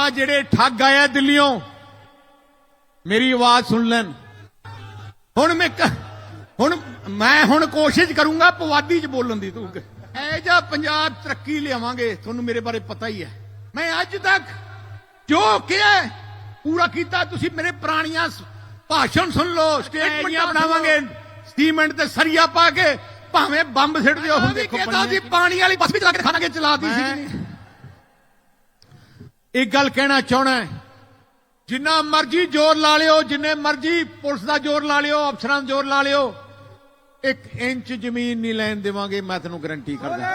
ਆ ਜਿਹੜੇ ਠੱਗ ਆਇਆ ਦਿੱਲੀੋਂ। ਮੇਰੀ ਆਵਾਜ਼ ਸੁਣ ਲੈਣ। ਹੁਣ ਮੈਂ ਹੁਣ ਮੈਂ ਹੁਣ ਕੋਸ਼ਿਸ਼ ਕਰੂੰਗਾ ਪਵਾਦੀ ਚ ਬੋਲਣ ਦੀ ਤੂੰ ਐ ਜਾ ਪੰਜਾਬ ਤਰੱਕੀ ਲਿਆਵਾਂਗੇ ਤੁਹਾਨੂੰ ਮੇਰੇ ਬਾਰੇ ਪਤਾ ਹੀ ਹੈ। ਮੈਂ ਅੱਜ ਤੱਕ ਜੋ ਕਿਹਾ ਪੂਰਾ ਕੀਤਾ ਤੁਸੀਂ ਮੇਰੇ ਪੁਰਾਣੀਆਂ ਭਾਸ਼ਣ ਸੁਣ ਲਓ ਸਟੇਟਮੈਂਟਾਂ ਬਣਾਵਾਂਗੇ। ਸੀਮੈਂਟ ਤੇ ਸਰੀਆ ਪਾ ਕੇ ਭਾਵੇਂ ਬੰਬ ਸਿੱਟ ਦਿਓ ਹੁਣ ਦੇਖੋ ਪਾਣੀ ਵਾਲੀ ਬੱਸ ਵੀ ਚਲਾ ਕੇ ਖਾਣਾ ਕੇ ਚਲਾਤੀ ਸੀ ਇੱਕ ਗੱਲ ਕਹਿਣਾ ਚਾਹਣਾ ਜਿੰਨਾ ਮਰਜ਼ੀ ਜ਼ੋਰ ਲਾ ਲਿਓ, ਜਿੰਨੇ ਮਰਜ਼ੀ ਪੁਲਿਸ ਦਾ ਜ਼ੋਰ ਲਾ ਲਿਓ, ਅਫਸਰਾਂ ਦਾ ਜ਼ੋਰ ਲਾ ਲਿਓ, ਇੱਕ ਇੰਚ ਜ਼ਮੀਨ ਨਹੀਂ ਲੈਣ ਦੇਵਾਂਗੇ, ਮੈਂ ਤੈਨੂੰ ਗਰੰਟੀ ਕਰਦਾ।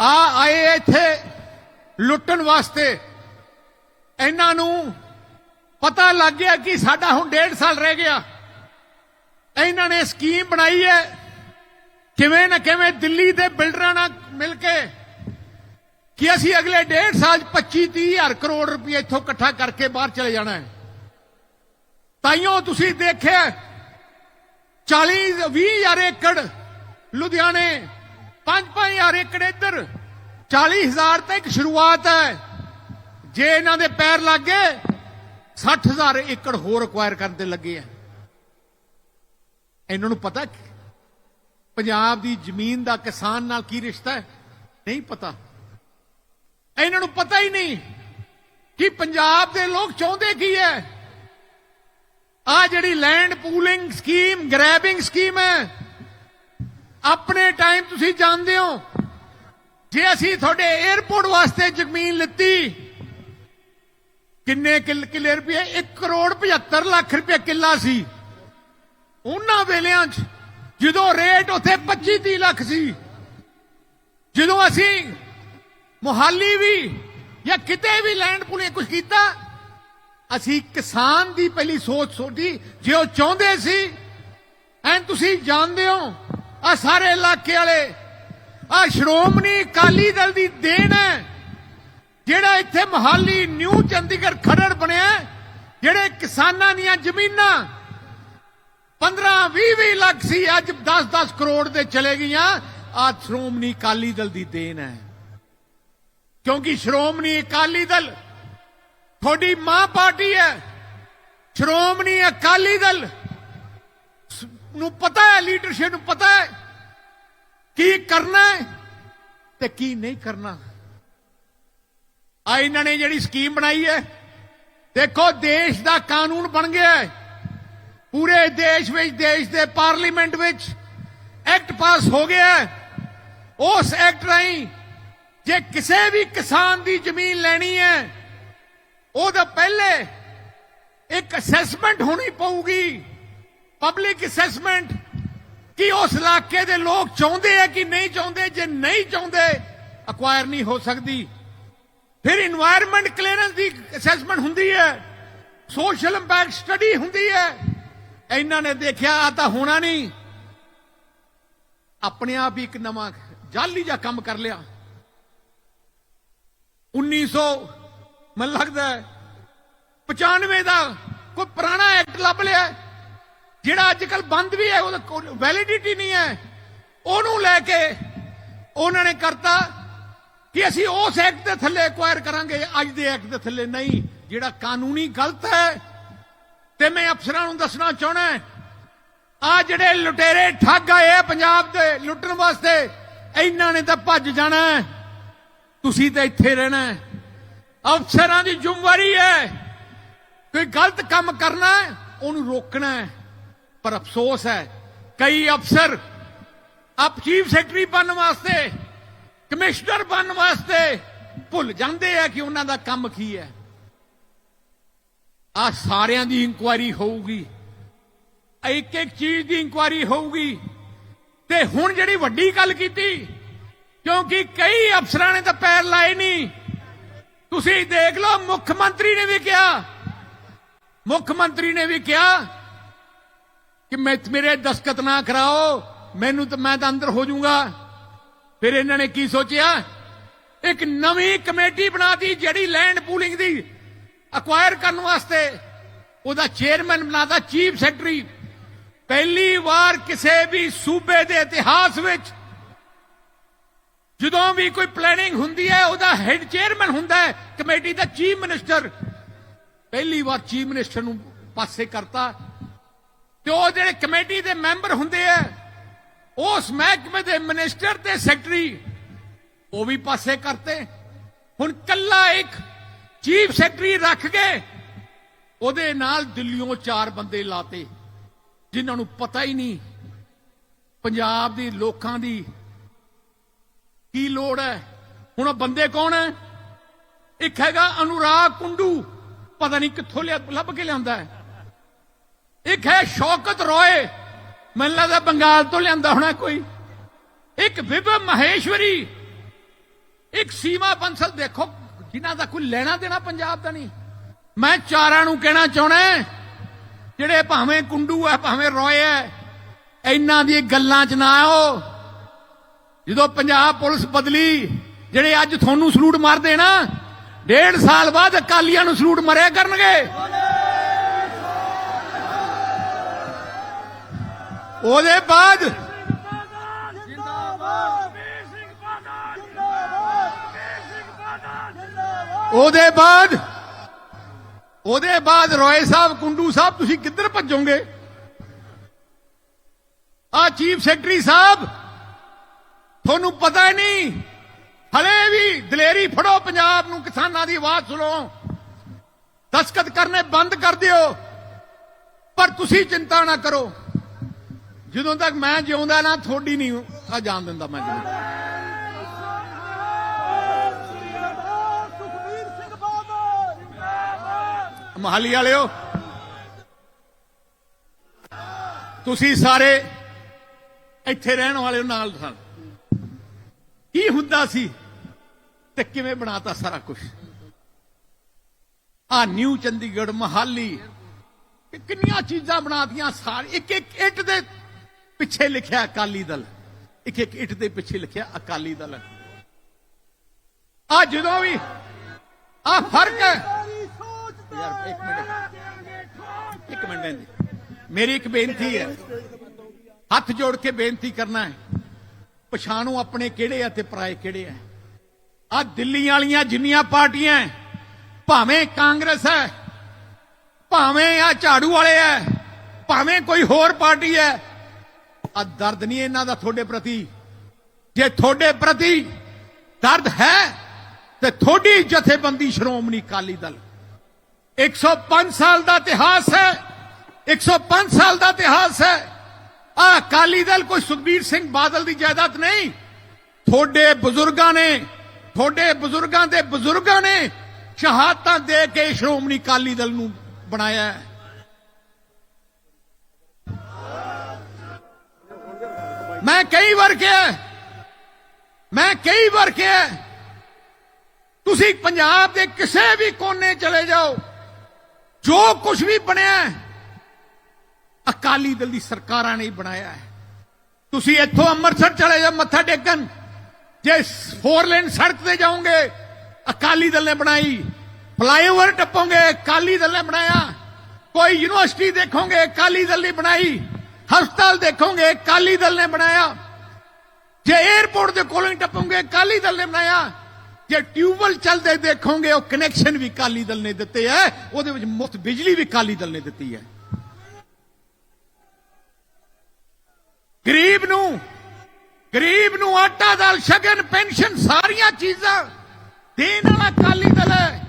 ਆ ਆਏ ਇੱਥੇ ਲੁੱਟਣ ਵਾਸਤੇ। ਇਹਨਾਂ ਨੂੰ ਪਤਾ ਲੱਗ ਗਿਆ ਕਿ ਸਾਡਾ ਹੁਣ ਡੇਢ ਸਾਲ ਰਹਿ ਗਿਆ। ਇਹਨਾਂ ਨੇ ਸਕੀਮ ਬਣਾਈ ਹੈ। ਕਿਵੇਂ ਨਾ ਕਿਵੇਂ ਦਿੱਲੀ ਦੇ ਬਿਲਡਰਾਂ ਨਾਲ ਮਿਲ ਕੇ ਕਿ ਅਸੀਂ ਅਗਲੇ ਡੇਢ ਸਾਲ 'ਚ 25 30 ਹਜ਼ਾਰ ਕਰੋੜ ਰੁਪਏ ਇੱਥੋਂ ਇਕੱਠਾ ਕਰਕੇ ਬਾਹਰ ਚਲੇ ਜਾਣਾ ਹੈ। ਤਾਈਓ ਤੁਸੀਂ ਦੇਖਿਆ 40 20 ਹਜ਼ਾਰ ਏਕੜ ਲੁਧਿਆਣੇ 5 5 ਹਜ਼ਾਰ ਏਕੜ ਇੱਧਰ 40 ਹਜ਼ਾਰ ਤਾਂ ਇੱਕ ਸ਼ੁਰੂਆਤ ਹੈ। ਜੇ ਇਹਨਾਂ ਦੇ ਪੈਰ ਲੱਗ ਗਏ 60 ਹਜ਼ਾਰ ਏਕੜ ਹੋਰ ਅਕਵਾਇਰ ਕਰਨ ਦੇ ਲੱਗੇ ਆ ਇਹਨਾਂ ਨੂੰ ਪਤਾ ਪੰਜਾਬ ਦੀ ਜ਼ਮੀਨ ਦਾ ਕਿਸਾਨ ਨਾਲ ਕੀ ਰਿਸ਼ਤਾ ਹੈ? ਨਹੀਂ ਪਤਾ। ਇਹਨਾਂ ਨੂੰ ਪਤਾ ਹੀ ਨਹੀਂ ਕਿ ਪੰਜਾਬ ਦੇ ਲੋਕ ਚਾਹੁੰਦੇ ਕੀ ਹੈ। ਆ ਜਿਹੜੀ land pooling scheme grabbing scheme ਹੈ। ਆਪਣੇ ਟਾਈਮ ਤੁਸੀਂ ਜਾਣਦੇ ਹੋ, ਜੇ ਅਸੀਂ ਤੁਹਾਡੇ 에어ਪੋਰਟ ਵਾਸਤੇ ਜ਼ਮੀਨ ਲਿੱਤੀ, ਕਿੰਨੇ ਕਿੱਲ, ਕਿੱਲੇ ਰੁਪਏ? 1 ਕਰੋੜ 75 ਲੱਖ ਰੁਪਏ ਕਿੱਲਾ ਸੀ। ਉਹਨਾਂ ਵੇਲਿਆਂ 'ਚ ਜਦੋਂ ਰੇਟ ਉੱਥੇ 25 30 ਲੱਖ ਸੀ, ਜਦੋਂ ਅਸੀਂ ਮੁਹਾਲੀ ਵੀ ਜਾਂ ਕਿਤੇ ਵੀ ਲੈਂਡ ਪੁਲੇ ਕੁਝ ਕੀਤਾ, ਅਸੀਂ ਕਿਸਾਨ ਦੀ ਪਹਿਲੀ ਸੋਚ ਸੋਚੀ ਜੇ ਉਹ ਚਾਹੁੰਦੇ ਸੀ ਐਂ ਤੁਸੀਂ ਜਾਣਦੇ ਹੋ ਆ ਸਾਰੇ ਇਲਾਕੇ ਵਾਲੇ ਆ ਸ਼੍ਰੋਮਣੀ ਅਕਾਲੀ ਦਲ ਦੀ ਦੇਣ ਹੈ, ਜਿਹੜਾ ਇੱਥੇ ਮੁਹਾਲੀ, ਨਿਊ ਚੰਡੀਗੜ੍ਹ ਖਰੜ ਬਣਿਆ, ਜਿਹੜੇ ਕਿਸਾਨਾਂ ਦੀਆਂ ਜ਼ਮੀਨਾਂ 15 20 20 ਲੱਖ ਸੀ, ਅੱਜ 10 10 ਕਰੋੜ ਦੇ ਚਲੇ ਗਈਆਂ। ਆ ਸ਼੍ਰੋਮਣੀ ਅਕਾਲੀ ਦਲ ਦੀ ਦੇਣ ਹੈ। ਕਿਉਂਕਿ ਸ਼੍ਰੋਮਣੀ ਅਕਾਲੀ ਦਲ ਤੁਹਾਡੀ ਮਾਂ ਪਾਰਟੀ ਹੈ। ਸ਼੍ਰੋਮਣੀ ਅਕਾਲੀ ਦਲ ਨੂੰ ਪਤਾ ਹੈ, ਲੀਡਰਸ਼ਿਪ ਨੂੰ ਪਤਾ ਹੈ ਕੀ ਕਰਨਾ ਹੈ ਤੇ ਕੀ ਨਹੀਂ ਕਰਨਾ। ਆ ਇਹਨਾਂ ਨੇ ਜਿਹੜੀ ਸਕੀਮ ਬਣਾਈ ਹੈ। ਦੇਖੋ, ਦੇਸ਼ ਦਾ ਕਾਨੂੰਨ ਬਣ ਗਿਆ ਹੈ। ਪੂਰੇ ਦੇਸ਼ ਵਿੱਚ, ਦੇਸ਼ ਦੇ ਪਾਰਲੀਮੈਂਟ ਵਿੱਚ ਐਕਟ ਪਾਸ ਹੋ ਗਿਆ ਉਸ ਐਕਟ ਰਾਹੀਂ ਜੇ ਕਿਸੇ ਵੀ ਕਿਸਾਨ ਦੀ ਜ਼ਮੀਨ ਲੈਣੀ ਹੈ, ਉਹਦਾ ਪਹਿਲੇ ਇੱਕ ਅਸੈਸਮੈਂਟ ਹੋਣੀ ਪਊਗੀ, ਪਬਲਿਕ ਅਸੈਸਮੈਂਟ, ਕਿ ਉਸ ਇਲਾਕੇ ਦੇ ਲੋਕ ਚਾਹੁੰਦੇ ਆ ਕਿ ਨਹੀਂ ਚਾਹੁੰਦੇ, ਜੇ ਨਹੀਂ ਚਾਹੁੰਦੇ ਅਕਵਾਇਰ ਨਹੀਂ ਹੋ ਸਕਦੀ। ਫਿਰ এনवायरमेंट ਕਲੀਅਰੈਂਸ ਦੀ ਅਸੈਸਮੈਂਟ ਹੁੰਦੀ ਹੈ ਸੋਸ਼ਲ ਇੰਪੈਕਟ ਸਟੱਡੀ ਹੁੰਦੀ ਹੈ। ਇਹਨਾਂ ਨੇ ਦੇਖਿਆ ਆ ਤਾਂ ਹੋਣਾ ਨਹੀਂ। ਆਪਣੇ ਆਪ ਹੀ ਇੱਕ ਨਵਾਂ ਜਾਲੀ ਜਿਹਾ ਕੰਮ ਕਰ ਲਿਆ। 1900 ਮੈਨੂੰ ਲੱਗਦਾ ਹੈ 95 ਦਾ ਕੋਈ ਪੁਰਾਣਾ ਐਕਟ ਲੱਭ ਲਿਆ ਜਿਹੜਾ ਅੱਜ ਕੱਲ ਬੰਦ ਵੀ ਹੈ, ਉਹਦਾ ਵੈਲਿਡਿਟੀ ਨਹੀਂ ਹੈ। ਉਹਨੂੰ ਲੈ ਕੇ ਉਹਨਾਂ ਨੇ ਕਰਤਾ ਕਿ ਅਸੀਂ ਉਸ ਐਕਟ ਦੇ ਥੱਲੇ ਐਕਵਾਇਰ ਕਰਾਂਗੇ, ਅੱਜ ਦੇ ਐਕਟ ਦੇ ਥੱਲੇ ਨਹੀਂ, ਜਿਹੜਾ ਕਾਨੂੰਨੀ ਗਲਤ ਹੈ ਤੇ ਮੈਂ ਅਫਸਰਾਂ ਨੂੰ ਦੱਸਣਾ ਚਾਹਣਾ ਆ ਜਿਹੜੇ ਲੁਟੇਰੇ ਠੱਗ ਆਏ ਆ ਪੰਜਾਬ ਦੇ, ਲੁੱਟਣ ਵਾਸਤੇ, ਇਹਨਾਂ ਨੇ ਤਾਂ ਭੱਜ ਜਾਣਾ ਤੁਸੀਂ ਤਾਂ ਇੱਥੇ ਰਹਿਣਾ ਅਫਸਰਾਂ ਦੀ ਜ਼ਿੰਮੇਵਾਰੀ ਹੈ। ਕੋਈ ਗਲਤ ਕੰਮ ਕਰਨਾ ਉਹਨੂੰ ਰੋਕਣਾ ਪਰ ਅਫਸੋਸ ਹੈ, ਕਈ ਅਫਸਰ ਆਪ ਚੀਫ ਸੈਕਟਰੀ ਬਣਨ ਵਾਸਤੇ, ਕਮਿਸ਼ਨਰ ਬਣਨ ਵਾਸਤੇ ਭੁੱਲ ਜਾਂਦੇ ਆ ਕਿ ਉਹਨਾਂ ਦਾ ਕੰਮ ਕੀ ਹੈ। ਆ ਸਾਰਿਆਂ ਦੀ ਇਨਕੁਆਇਰੀ ਹੋਊਗੀ। ਇੱਕ ਇੱਕ ਚੀਜ਼ ਦੀ ਇਨਕੁਆਇਰੀ ਹੋਊਗੀ। ਤੇ ਹੁਣ ਜਿਹੜੀ ਵੱਡੀ ਗੱਲ ਕੀਤੀ, ਕਿਉਂਕਿ ਕਈ ਅਫਸਰਾਂ ਨੇ ਤਾਂ ਪੈਰ ਲਾਏ ਨਹੀਂ ਤੁਸੀਂ ਦੇਖ ਲਓ, ਮੁੱਖ ਮੰਤਰੀ ਨੇ ਵੀ ਕਿਹਾ, ਮੁੱਖ ਮੰਤਰੀ ਨੇ ਵੀ ਕਿਹਾ ਕਿ ਮੈਂ ਮੇਰੇ ਦਸਖਤ ਨਾ ਕਰਾਓ, ਮੈਨੂੰ ਤਾਂ ਮੈਂ ਤਾਂ ਅੰਦਰ ਹੋ ਜਾਊਂਗਾ। ਫਿਰ ਇਹਨਾਂ ਨੇ ਕੀ ਸੋਚਿਆ? ਇੱਕ ਨਵੀਂ ਕਮੇਟੀ ਬਣਾਤੀ ਜਿਹੜੀ ਲੈਂਡ ਪੂਲਿੰਗ ਦੀ ਅਕਵਾਇਰ ਕਰਨ ਵਾਸਤੇ ਉਹਦਾ ਚੇਅਰਮੈਨ ਬਣਾਤਾ, ਚੀਫ ਸੈਕਟਰੀ। ਪਹਿਲੀ ਵਾਰ ਕਿਸੇ ਵੀ ਸੂਬੇ ਦੇ ਇਤਿਹਾਸ ਵਿੱਚ ਜਦੋਂ ਵੀ ਕੋਈ ਪਲੈਨਿੰਗ ਹੁੰਦੀ ਹੈ, ਉਹਦਾ ਹੈਡ ਚੇਅਰਮੈਨ ਹੁੰਦਾ ਹੈ, ਕਮੇਟੀ ਦਾ ਚੀਫ ਮਿਨਿਸਟਰ ਪਹਿਲੀ ਵਾਰ ਚੀਫ ਮਿਨਿਸਟਰ ਨੂੰ ਪਾਸੇ ਕਰਤਾ। ਤੇ ਉਹ ਜਿਹੜੇ ਕਮੇਟੀ ਦੇ ਮੈਂਬਰ ਹੁੰਦੇ ਆ, ਉਸ ਮਹਿਕਮੇ ਦੇ ਮਿਨਿਸਟਰ ਤੇ ਸੈਕਟਰੀ, ਉਹ ਵੀ ਪਾਸੇ ਕਰਤੇ। ਹੁਣ ਕੱਲਾ ਇੱਕ ਚੀਫ ਸੈਕਟਰੀ ਰੱਖ ਕੇ ਉਹਦੇ ਨਾਲ ਦਿੱਲੀੋਂ ਚਾਰ ਬੰਦੇ ਲਾਤੇ, ਜਿਨ੍ਹਾਂ ਨੂੰ ਪਤਾ ਹੀ ਨਹੀਂ ਪੰਜਾਬ ਦੀ ਲੋਕਾਂ ਦੀ ਕੀ ਲੋੜ ਹੈ। ਹੁਣ ਉਹ ਬੰਦੇ ਕੌਣ ਹੈ? ਇੱਕ ਹੈਗਾ ਅਨੁਰਾਗ ਕੁੰਡੂ, ਪਤਾ ਨਹੀਂ ਕਿੱਥੋਂ ਲਿਆ, ਲੱਭ ਕੇ ਲਿਆਂਦਾ ਹੈ। ਇੱਕ ਹੈ ਸ਼ੌਕਤ ਰੋਏ, ਮੈਨੂੰ ਲੱਗਦਾ ਬੰਗਾਲ ਤੋਂ ਲਿਆਂਦਾ ਹੋਣਾ ਕੋਈ। ਇੱਕ ਵਿਭਵ ਮਹੇਸ਼ਵਰੀ, ਇੱਕ ਸੀਮਾ ਬੰਸਲ ਦੇਖੋ ਜਿਨ੍ਹਾਂ ਦਾ ਕੋਈ ਲੈਣਾ ਦੇਣਾ ਪੰਜਾਬ ਦਾ ਨਹੀਂ। ਮੈਂ ਚਾਰਾਂ ਨੂੰ ਕਹਿਣਾ ਚਾਹਣਾ ਜਿਹੜੇ ਭਾਵੇਂ ਕੁੰਡੂ ਹੈ, ਭਾਵੇਂ ਰੋਏ ਹੈ, ਇਹਨਾਂ ਦੀ ਗੱਲਾਂ 'ਚ ਨਾ ਆਓ। ਜਦੋਂ ਪੰਜਾਬ ਪੁਲਿਸ ਬਦਲੀ, ਜਿਹੜੇ ਅੱਜ ਤੁਹਾਨੂੰ ਸਲੂਟ ਮਾਰਦੇ ਨਾ, ਡੇਢ ਸਾਲ ਬਾਅਦ ਅਕਾਲੀਆਂ ਨੂੰ ਸਲੂਟ ਮਰਿਆ ਕਰਨਗੇ। ਉਹਦੇ ਬਾਅਦ ਉਹਦੇ ਬਾਅਦ ਉਹਦੇ ਬਾਅਦ ਰੋਏ ਸਾਹਿਬ, ਕੁੰਡੂ ਸਾਹਿਬ, ਤੁਸੀਂ ਕਿੱਧਰ ਭੱਜੋਗੇ? ਆ ਚੀਫ ਸੈਕਟਰੀ ਸਾਹਿਬ, ਤੁਹਾਨੂੰ ਪਤਾ ਨਹੀਂ, ਹਲੇ ਵੀ ਦਲੇਰੀ ਫੜੋ ਪੰਜਾਬ ਨੂੰ, ਕਿਸਾਨਾਂ ਦੀ ਆਵਾਜ਼ ਸੁਣੋ। ਦਸਖਤ ਕਰਨੇ ਬੰਦ ਕਰ ਦਿਓ, ਪਰ ਤੁਸੀਂ ਚਿੰਤਾ ਨਾ ਕਰੋ। ਜਦੋਂ ਤੱਕ ਮੈਂ ਜਿਉਂਦਾ ਨਾ ਥੋੜੀ ਨਹੀਂ ਆ ਜਾਣ ਦਿੰਦਾ ਮੈਂ ਜਿਉਂਦਾ। ਮਹਾਲੀ ਵਾਲਿਓ। ਤੁਸੀਂ ਸਾਰੇ ਇੱਥੇ ਰਹਿਣ ਵਾਲੇ ਨਾਲ ਨਾਲ। ਕੀ ਹੁੰਦਾ ਸੀ ਤੇ ਕਿਵੇਂ ਬਣਾਤਾ ਸਾਰਾ ਕੁਝ ਆ ਨਿਊ ਚੰਡੀਗੜ੍ਹ, ਮਹਾਲੀ ਕਿੰਨੀਆਂ ਚੀਜ਼ਾਂ ਬਣਾਤੀਆਂ ਸਾਰੀ, ਇੱਕ ਇੱਕ ਇੱਟ ਦੇ ਪਿੱਛੇ ਲਿਖਿਆ ਅਕਾਲੀ ਦਲ। ਇੱਕ ਇੱਕ ਇੱਟ ਦੇ ਪਿੱਛੇ ਲਿਖਿਆ ਅਕਾਲੀ ਦਲ। ਆ ਜਦੋਂ ਵੀ ਆ ਫ਼ਰਕ ਹੈ ਯਾਰ ਇੱਕ ਮਿੰਟ। ਇੱਕ ਮਿੰਟ ਜੀ ਮੇਰੀ ਇੱਕ ਬੇਨਤੀ ਹੈ। ਹੱਥ ਜੋੜ ਕੇ ਬੇਨਤੀ ਕਰਨਾ ਹੈ। ਪਛਾਣੋ ਆਪਣੇ ਕਿਹੜੇ ਆ ਤੇ ਪਰਾਏ ਕਿਹੜੇ ਆ। ਆ ਦਿੱਲੀ ਵਾਲੀਆਂ ਜਿੰਨੀਆਂ ਪਾਰਟੀਆਂ ਭਾਵੇਂ ਕਾਂਗਰਸ ਹੈ, ਭਾਵੇਂ ਆ ਝਾੜੂ ਵਾਲੇ ਹੈ, ਭਾਵੇਂ ਕੋਈ ਹੋਰ ਪਾਰਟੀ ਹੈ ਆ ਦਰਦ ਨਹੀਂ ਇਹਨਾਂ ਦਾ ਤੁਹਾਡੇ ਪ੍ਰਤੀ। ਜੇ ਤੁਹਾਡੇ ਪ੍ਰਤੀ ਦਰਦ ਹੈ, ਤੇ ਤੁਹਾਡੀ ਜਥੇਬੰਦੀ ਸ਼੍ਰੋਮਣੀ ਅਕਾਲੀ ਦਲ 105 ਸਾਲ ਦਾ ਇਤਿਹਾਸ ਹੈ 105 ਸਾਲ ਦਾ ਇਤਿਹਾਸ ਹੈ ਆ ਅਕਾਲੀ ਦਲ ਕੋਈ ਸੁਖਬੀਰ ਸਿੰਘ ਬਾਦਲ ਦੀ ਜਾਇਦਾਦ ਨਹੀਂ ਤੁਹਾਡੇ ਬਜ਼ੁਰਗਾਂ ਨੇ ਤੁਹਾਡੇ ਬਜ਼ੁਰਗਾਂ ਦੇ ਬਜ਼ੁਰਗਾਂ ਨੇ ਸ਼ਹਾਦਤਾਂ ਦੇ ਕੇ ਸ਼੍ਰੋਮਣੀ ਅਕਾਲੀ ਦਲ ਨੂੰ ਬਣਾਇਆ ਹੈ ਮੈਂ ਕਈ ਵਾਰ ਕਿਹਾ ਮੈਂ ਕਈ ਵਾਰ ਕਿਹਾ ਤੁਸੀਂ ਪੰਜਾਬ ਦੇ ਕਿਸੇ ਵੀ ਕੋਨੇ ਚਲੇ ਜਾਓ ਜੋ ਕੁਝ ਵੀ ਬਣਿਆ ਅਕਾਲੀ ਦਲ ਦੀ ਸਰਕਾਰਾਂ ਨੇ ਬਣਾਇਆ ਹੈ। ਤੁਸੀਂ ਇੱਥੋਂ ਅੰਮ੍ਰਿਤਸਰ ਚਲੇ ਜਾਓ, ਮੱਥਾ ਟੇਕਣ। ਜੇ ਫੋਰ ਲੇਨ ਸੜਕ ਤੇ ਜਾਓਗੇ, ਅਕਾਲੀ ਦਲ ਨੇ ਬਣਾਈ। ਫਲਾਈਓਵਰ ਟੱਪੋਗੇ, ਅਕਾਲੀ ਦਲ ਨੇ ਬਣਾਇਆ। ਕੋਈ ਯੂਨੀਵਰਸਿਟੀ ਦੇਖੋਗੇ, ਅਕਾਲੀ ਦਲ ਨੇ ਬਣਾਈ। ਹਸਪਤਾਲ ਦੇਖੋਗੇ, ਅਕਾਲੀ ਦਲ ਨੇ ਬਣਾਇਆ। ਜੇ 에어ਪੋਰਟ ਦੇ ਕੋਲੋਂ ਹੀ ਟੱਪੋਗੇ, ਅਕਾਲੀ ਦਲ ਨੇ ਬਣਾਇਆ। ਜੇ ਟਿਊਬਵੈਲ ਚੱਲਦੇ ਦੇਖੋਗੇ, ਉਹ ਕਨੈਕਸ਼ਨ ਵੀ ਅਕਾਲੀ ਦਲ ਨੇ ਦਿੱਤੇ ਹੈ ਉਹਦੇ ਵਿੱਚ ਮੁਫਤ ਬਿਜਲੀ ਵੀ ਅਕਾਲੀ ਦਲ ਨੇ ਦਿੱਤੀ ਹੈ। ਗਰੀਬ ਨੂੰ ਗਰੀਬ ਨੂੰ ਆਟਾ ਦਾਲ, ਸ਼ਗਨ, ਪੈਨਸ਼ਨ, ਸਾਰੀਆਂ ਚੀਜ਼ਾਂ ਦੇਣ ਵਾਲਾ ਅਕਾਲੀ ਦਲ ਹੈ।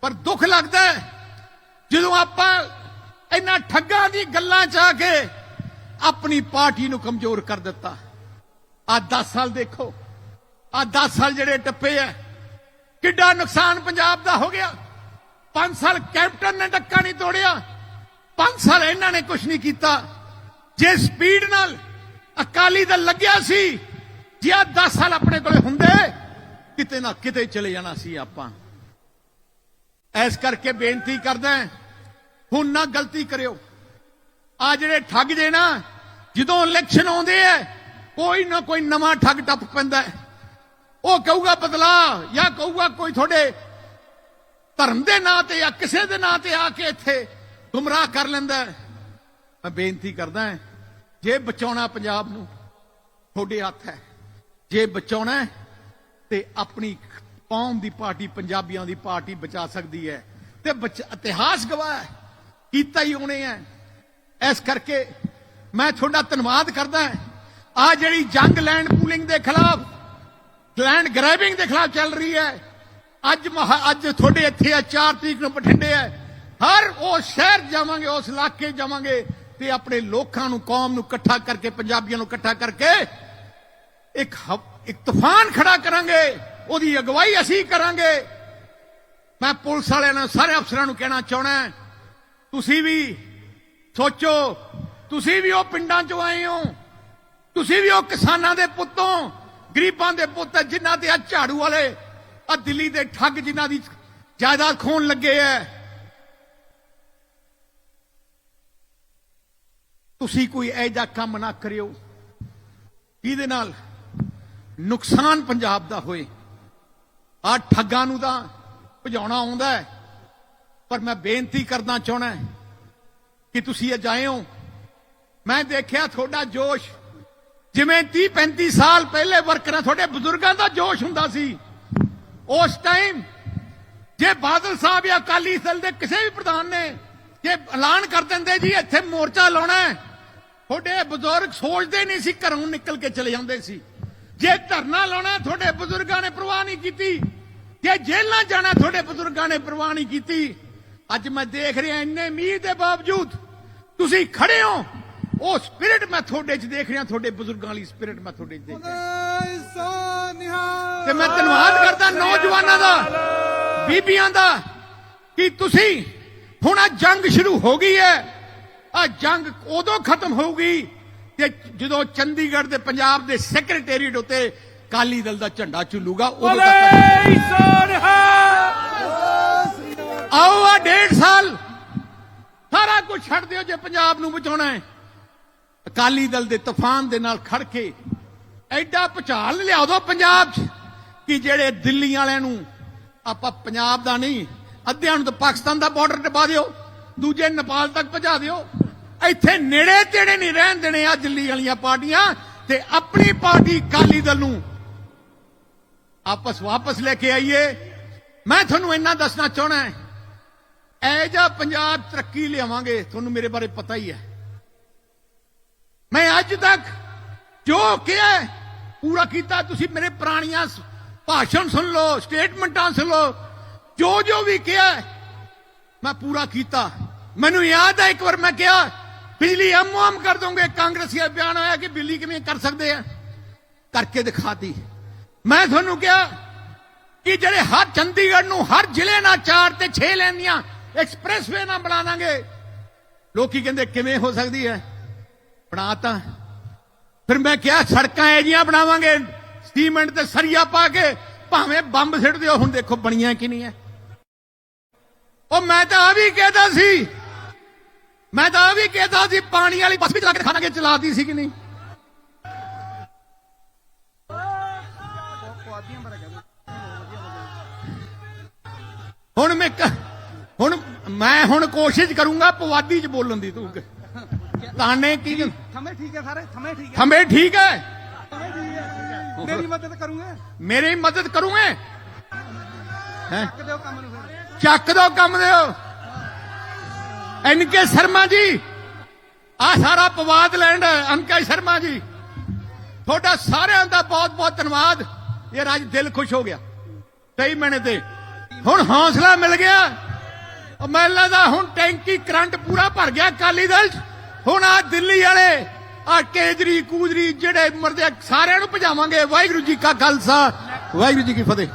ਪਰ ਦੁੱਖ ਲੱਗਦਾ ਹੈ, ਜਦੋਂ ਆਪਾਂ ਇਹਨਾਂ ਠੱਗਾਂ ਦੀ ਗੱਲਾਂ ਚ ਆ ਕੇ ਆਪਣੀ ਪਾਰਟੀ ਨੂੰ ਕਮਜ਼ੋਰ ਕਰ ਦਿੱਤਾ। ਆ 10 ਸਾਲ ਦੇਖੋ। ਆ 10 ਸਾਲ ਜਿਹੜੇ ਟੱਪੇ ਆ ਕਿੱਡਾ ਨੁਕਸਾਨ ਪੰਜਾਬ ਦਾ ਹੋ ਗਿਆ। 5 ਸਾਲ ਕੈਪਟਨ ਨੇ ਡੱਕਾ ਨਹੀਂ ਤੋੜਿਆ 5 ਸਾਲ ਇਹਨਾਂ ਨੇ ਕੁਝ ਨਹੀਂ ਕੀਤਾ। ਜੇ ਸਪੀਡ ਨਾਲ ਅਕਾਲੀ ਦਲ ਲੱਗਿਆ ਸੀ, ਜੇ ਆ 10 ਸਾਲ ਆਪਣੇ ਕੋਲੇ ਹੁੰਦੇ, ਕਿਤੇ ਨਾ ਕਿਤੇ ਚਲੇ ਜਾਣਾ ਸੀ ਆਪਾਂ। ਐਸ ਕਰਕੇ ਬੇਨਤੀ ਕਰਦਾ ਹੁਣ ਨਾ ਗਲਤੀ ਕਰਿਓ। ਆ ਜਿਹੜੇ ਠੱਗ ਜੇ ਨਾ, ਜਦੋਂ ਇਲੈਕਸ਼ਨ ਆਉਂਦੇ ਆ ਕੋਈ ਨਾ ਕੋਈ ਨਵਾਂ ਠੱਗ ਟੱਪ ਪੈਂਦਾ ਹੈ। ਉਹ ਕਹੂਗਾ ਬਦਲਾ ਜਾਂ ਕਹੂਗਾ ਕੋਈ ਤੁਹਾਡੇ ਧਰਮ ਦੇ ਨਾਂ ਤੇ ਜਾਂ ਕਿਸੇ ਦੇ ਨਾਂ ਤੇ ਆ ਕੇ ਇੱਥੇ ਗੁੰਮਰਾਹ ਕਰ ਲੈਂਦਾ ਮੈਂ ਬੇਨਤੀ ਕਰਦਾ ਜੇ ਬਚਾਉਣਾ ਪੰਜਾਬ ਨੂੰ, ਤੁਹਾਡੇ ਹੱਥ ਹੈ। ਜੇ ਬਚਾਉਣਾ ਤੇ ਆਪਣੀ ਕੌਮ ਦੀ ਪਾਰਟੀ, ਪੰਜਾਬੀਆਂ ਦੀ ਪਾਰਟੀ ਬਚਾ ਸਕਦੀ ਹੈ। ਤੇ ਬਚ- ਇਤਿਹਾਸ ਗਵਾਹ ਕੀਤਾ ਹੀ ਉਹਨੇ ਹੈ। ਇਸ ਕਰਕੇ ਮੈਂ ਤੁਹਾਡਾ ਧੰਨਵਾਦ ਕਰਦਾ ਆ ਜਿਹੜੀ ਜੰਗ ਲੈਂਡ ਪੂਲਿੰਗ ਦੇ ਖਿਲਾਫ ਲੈਂਡ ਗ੍ਰੈਬਿੰਗ ਦੇ ਖਿਲਾਫ ਚੱਲ ਰਹੀ ਹੈ। ਅੱਜ ਮਹਾ- ਅੱਜ ਤੁਹਾਡੇ ਇੱਥੇ ਆ 4 ਤਰੀਕ ਨੂੰ ਬਠਿੰਡੇ ਹੈ। ਹਰ ਉਹ ਸ਼ਹਿਰ ਜਾਵਾਂਗੇ, ਉਸ ਇਲਾਕੇ ਜਾਵਾਂਗੇ ਤੇ ਆਪਣੇ ਲੋਕਾਂ ਨੂੰ, ਕੌਮ ਨੂੰ ਇਕੱਠਾ ਕਰਕੇ, ਪੰਜਾਬੀਆਂ ਨੂੰ ਇਕੱਠਾ ਕਰਕੇ ਇੱਕ ਇੱਕ ਤੂਫਾਨ ਖੜਾ ਕਰਾਂਗੇ। ਉਹਦੀ ਅਗਵਾਈ ਅਸੀਂ ਕਰਾਂਗੇ। ਮੈਂ ਪੁਲਿਸ ਵਾਲਿਆਂ ਨੂੰ, ਸਾਰੇ ਅਫਸਰਾਂ ਨੂੰ ਕਹਿਣਾ ਚਾਹਣਾ ਤੁਸੀਂ ਵੀ ਸੋਚੋ, ਤੁਸੀਂ ਵੀ ਉਹ ਪਿੰਡਾਂ ਚੋਂ ਆਏ ਹੋ, ਤੁਸੀਂ ਵੀ ਉਹ ਕਿਸਾਨਾਂ ਦੇ ਪੁੱਤੋਂ ਗਰੀਬਾਂ ਦੇ ਪੁੱਤ ਹੈ, ਜਿਨ੍ਹਾਂ ਤੇ ਆ ਝਾੜੂ ਵਾਲੇ। ਆ ਦਿੱਲੀ ਦੇ ਠੱਗ ਜਿਨ੍ਹਾਂ ਦੀ ਜਾਇਦਾਦ ਖੋਣ ਲੱਗੇ ਐ। ਤੁਸੀਂ ਕੋਈ ਐਜਾ ਕੰਮ ਨਾ ਕਰਿਓ ਜਿਹਦੇ ਨਾਲ ਨੁਕਸਾਨ ਪੰਜਾਬ ਦਾ ਹੋਏ। ਆ ਠੱਗਾਂ ਨੂੰ ਤਾਂ ਭਜਾਉਣਾ ਆਉਂਦਾ ਹੈ ਪਰ ਮੈਂ ਬੇਨਤੀ ਕਰਨਾ ਚਾਹਣਾ ਕਿ ਤੁਸੀਂ ਇਹ ਜਾਏ ਹੋ। ਮੈਂ ਦੇਖਿਆ ਤੁਹਾਡਾ ਜੋਸ਼ ਜਿਵੇਂ 30 35 ਸਾਲ ਪਹਿਲੇ ਵਰਕਰਾਂ, ਤੁਹਾਡੇ ਬਜ਼ੁਰਗਾਂ ਦਾ ਜੋਸ਼ ਹੁੰਦਾ ਸੀ। ਉਸ ਟਾਈਮ ਜੇ ਬਾਦਲ ਸਾਹਿਬ ਜਾਂ ਅਕਾਲੀ ਦਲ ਦੇ ਕਿਸੇ ਵੀ ਪ੍ਰਧਾਨ ਨੇ ਜੇ ਐਲਾਨ ਕਰ ਦਿੰਦੇ ਜੀ, ਇੱਥੇ ਮੋਰਚਾ ਲਾਉਣਾ ਹੈ, ਤੁਹਾਡੇ ਬਜ਼ੁਰਗ ਸੋਚਦੇ ਨਹੀਂ ਸੀ ਘਰੋਂ ਨਿਕਲ ਕੇ ਚਲੇ ਜਾਂਦੇ ਸੀ। ਜੇ ਧਰਨਾ ਲਾਉਣਾ ਤੁਹਾਡੇ ਬਜ਼ੁਰਗਾਂ ਨੇ ਪ੍ਰਵਾਹ ਨਹੀਂ ਕੀਤੀ। ਜੇ ਜੇਲ੍ਹਾਂ ਜਾਣਾ, ਤੁਹਾਡੇ ਬਜ਼ੁਰਗਾਂ ਨੇ ਪ੍ਰਵਾਹ ਨਹੀਂ ਕੀਤੀ। ਅੱਜ ਮੈਂ ਦੇਖ ਰਿਹਾ, ਇੰਨੇ ਮੀਂਹ ਦੇ ਬਾਵਜੂਦ ਤੁਸੀਂ ਖੜੇ ਹੋ। ਉਹ ਸਪਿਰਿਟ ਮੈਂ ਤੁਹਾਡੇ 'ਚ ਦੇਖ ਰਿਹਾ ਤੁਹਾਡੇ ਬਜ਼ੁਰਗਾਂ ਵਾਲੀ ਸਪਿਰਿਟ ਮੈਂ ਤੁਹਾਡੇ 'ਚ ਦੇਖ ਰਿਹਾ। ਤੇ ਮੈਂ ਧੰਨਵਾਦ ਕਰਦਾ ਨੌਜਵਾਨਾਂ ਦਾ ਬੀਬੀਆਂ ਦਾ ਕਿ ਤੁਸੀਂ ਹੁਣ ਆ ਜੰਗ ਸ਼ੁਰੂ ਹੋ ਗਈ ਹੈ। ਆ ਜੰਗ ਉਦੋਂ ਖਤਮ ਹੋਊਗੀ ਤੇ ਜਦੋਂ ਚੰਡੀਗੜ੍ਹ ਦੇ ਪੰਜਾਬ ਦੇ ਸੈਕਟਰੀਏਟ ਉੱਤੇ ਕਾਲੀ ਦਲ ਦਾ ਝੰਡਾ ਝੁੱਲੂਗਾ ਉਦੋਂ ਤੱਕ ਆਓ ਆ ਡੇਢ ਸਾਲ ਸਾਰਾ ਕੁਝ ਛੱਡ ਦਿਓ ਜੇ ਪੰਜਾਬ ਨੂੰ ਬਚਾਉਣਾ ਹੈ। ਅਕਾਲੀ ਦਲ ਦੇ ਤੂਫਾਨ ਦੇ ਨਾਲ ਖੜ ਕੇ ਐਡਾ ਭੁਚਾਲ ਲਿਆ ਦੋ ਪੰਜਾਬ 'ਚ ਕਿ ਜਿਹੜੇ ਦਿੱਲੀ ਵਾਲਿਆਂ ਨੂੰ ਆਪਾਂ ਪੰਜਾਬ ਦਾ ਨਹੀਂ, ਅੱਧਿਆਂ ਨੂੰ ਤਾਂ ਪਾਕਿਸਤਾਨ ਦਾ ਬਾਰਡਰ ਟਪਾ ਦਿਓ, ਦੂਜੇ ਨੇਪਾਲ ਤੱਕ ਪਹੁੰਚਾ ਦਿਓ। ਇੱਥੇ ਨੇੜੇ ਤੇੜੇ ਨਹੀਂ ਰਹਿਣ ਦੇਣੇ ਆ ਦਿੱਲੀ ਵਾਲੀਆਂ ਪਾਰਟੀਆਂ ਤੇ ਆਪਣੀ ਪਾਰਟੀ ਅਕਾਲੀ ਦਲ ਨੂੰ ਆਪਸ ਵਾਪਸ ਲੈ ਕੇ ਆਈਏ। ਮੈਂ ਤੁਹਾਨੂੰ ਇੰਨਾ ਦੱਸਣਾ ਚਾਹਣਾ ਹੈ ਐ ਜਾ ਪੰਜਾਬ ਤਰੱਕੀ ਲਿਆਵਾਂਗੇ, ਤੁਹਾਨੂੰ ਮੇਰੇ ਬਾਰੇ ਪਤਾ ਹੀ ਹੈ। ਮੈਂ ਅੱਜ ਤੱਕ ਜੋ ਕਿਹਾ ਪੂਰਾ ਕੀਤਾ। ਤੁਸੀਂ ਮੇਰੇ ਪੁਰਾਣੀਆਂ ਭਾਸ਼ਣ ਸੁਣ ਲਓ, ਸਟੇਟਮੈਂਟਾਂ ਸੁਣ ਲਓ। ਜੋ ਜੋ ਵੀ ਕਿਹਾ ਮੈਂ ਪੂਰਾ ਕੀਤਾ। ਮੈਨੂੰ ਯਾਦ ਹੈ, ਇੱਕ ਵਾਰ ਮੈਂ ਕਿਹਾ, ਬਿਜਲੀ ਹਮ ਹਮ ਕਰ ਦੋਗੇ। ਕਾਂਗਰਸੀ ਦਾ ਬਿਆਨ ਆਇਆ ਕਿ ਬਿਜਲੀ ਕਿਵੇਂ ਕਰ ਸਕਦੇ ਆ। ਕਰਕੇ ਦਿਖਾਤੀ। ਮੈਂ ਤੁਹਾਨੂੰ ਕਿਹਾ ਕਿ ਜਿਹੜੇ ਹਰ ਚੰਡੀਗੜ੍ਹ ਨੂੰ, ਹਰ ਜ਼ਿਲ੍ਹੇ ਨਾਲ 4 ਤੇ 6 ਲੈਂਦੀਆਂ ਐਕਸਪ੍ਰੈਸਵੇ ਨਾਲ ਬਣਾ ਦਾਂਗੇ। ਲੋਕੀ ਕਹਿੰਦੇ, ਕਿਵੇਂ ਹੋ ਸਕਦੀ ਹੈ? ਬਣਾਤਾ। ਫਿਰ ਮੈਂ ਕਿਹਾ, ਸੜਕਾਂ ਇਹ ਜੀਆਂ ਬਣਾਵਾਂਗੇ, ਸੀਮੈਂਟ ਤੇ ਸਰੀਆ ਪਾ ਕੇ, ਭਾਵੇਂ ਬੰਬ ਸਿੱਟ ਦਿਓ, ਹੁਣ ਦੇਖੋ ਬਣੀਆਂ ਕਿ ਨਹੀਂ ਹੈ ਉਹ ਮੈਂ ਤਾਂ ਆ ਵੀ ਕਹਿਦਾ ਸੀ, ਮੈਂ ਤਾਂ ਆ ਵੀ ਕਹਿਦਾ ਸੀ, ਪਾਣੀ ਵਾਲੀ ਬੱਸ ਵੀ ਚਲਾ ਕੇ ਦਿਖਾਵਾਂਗੇ ਚਲਾਤੀ ਸੀ ਕਿ ਨਹੀਂ। ਹੁਣ ਮੈਂ ਹੁਣ ਮੈਂ ਹੁਣ ਕੋਸ਼ਿਸ਼ ਕਰੂੰਗਾ ਪਵਾਦੀ ਚ ਬੋਲਣ ਦੀ ਤੂੰ। ਤਾਨੇ ਕੀ? ਥਮੇ ਠੀਕ ਹੈ ਸਾਰੇ ਥਮੇ ਠੀਕ ਹੈ। ਥਮੇ ਠੀਕ ਹੈ। ਮੇਰੀ ਮਦਦ ਕਰੂੰਗੇ? ਮੇਰੀ ਮਦਦ ਕਰੂਗੇ? ਹੈ? ਕਿ ਦਿਓ ਕੰਮ ਨੂੰ ਫਿਰ। ਚੱਕ ਦੋ ਕੰਮ ਦਿਓ ਐਨਕੇ ਸ਼ਰਮਾ ਜੀ ਆ ਸਾਰਾ ਪਵਾਦ ਲੈਂਡ ਅਨਕੇ ਸ਼ਰਮਾ ਜੀ। ਤੁਹਾਡਾ ਸਾਰਿਆਂ ਦਾ ਬਹੁਤ ਬਹੁਤ ਧੰਨਵਾਦ। ਯਾਰ ਅੱਜ ਦਿਲ ਖੁਸ਼ ਹੋ ਗਿਆ। ਸਹੀ ਮੈਨੇ ਤੇ ਹੁਣ ਹੌਸਲਾ ਮਿਲ ਗਿਆ। ਉਹ ਮੈਨੂੰ ਲੱਗਦਾ ਹੁਣ ਟੈਂਕੀ ਕਰੰਟ ਪੂਰਾ ਭਰ ਗਿਆ ਅਕਾਲੀ ਦਲ 'ਚ। ਹੁਣ ਆ ਦਿੱਲੀ ਵਾਲੇ ਆ ਕੇਜਰੀ, ਕੂਜਰੀ, ਜਿਹੜੇ ਮਰਦੇ ਸਾਰਿਆਂ ਨੂੰ ਭਜਾਵਾਂਗੇ। ਵਾਹਿਗੁਰੂ ਜੀ ਕਾ ਖਾਲਸਾ। ਵਾਹਿਗੁਰੂ ਜੀ ਕੀ ਫਤਿਹ।